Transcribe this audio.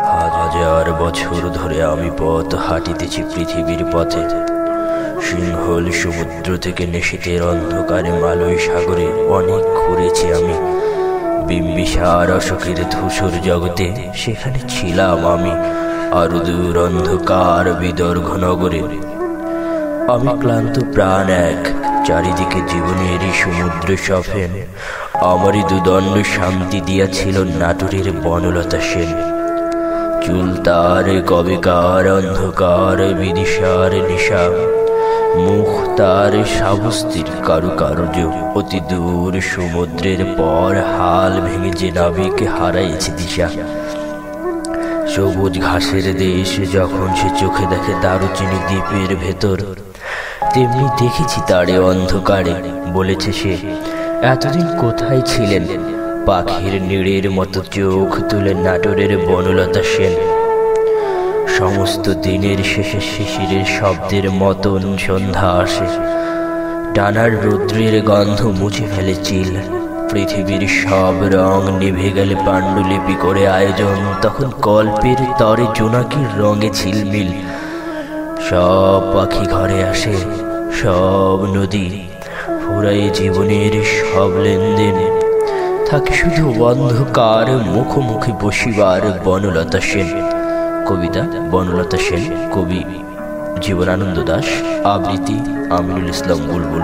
হাজার বছর ধরে আমি পথ হাঁটিতেছি পৃথিবীর পথে। সিংহল সমুদ্র থেকে নিশীতের অন্ধকারে মালয় সাগরে অনেক ঘুরেছি আমি। বিম্বিসার অশোকের ধূসর জগতে সেখানে ছিলাম আমি, আরও দূর অন্ধকার বিদর্ঘ নগরে। আমি ক্লান্ত প্রাণ এক, চারিদিকে জীবনের সমুদ্র সফেন। আমারই দুদণ্ড শান্তি দিয়াছিল নাটুরের বনলতা সেন। চুল তার কবেকার অন্ধকার বিদিশার নিশা। মুখ তার সাবস্তির কারু কারুকার্য। অতি দূর সমুদ্রের পর হাল ভেঙে যে নাবিকে হারাইছে দিশা। সবুজ ঘাসের দেশ যখন সে চোখে দেখে দারুচিনি দ্বীপের ভেতর, তেমনি দেখেছি তারে অন্ধকারে, বলেছে সে, এতদিন কোথায় ছিলেন? পাখির নিড়ের মতো চোখ তুলে নাটোরের বনলতা সেন। সমস্ত দিনের শেষে শিশিরের শব্দের মতন সন্ধ্যা আসে। টানার রৌদ্রের গন্ধ মুছে ফেলে চিল। পৃথিবীর সব রং নিভে গেলে পাণ্ডুলিপি করে আয়োজন। তখন কল্পের তরে জোনাকির রঙে ঝিলমিল। সব পাখি ঘরে আসে, সব নদী ফুরাই জীবনের সব লেনদেন। থাকে শুধু অন্ধকার, মুখোমুখি বসিবার বনলতা সেন। কবিতা, বনলতা সেন, কবি জীবনানন্দ দাস, আবৃত্তি আমিনুল ইসলাম বুলবুল।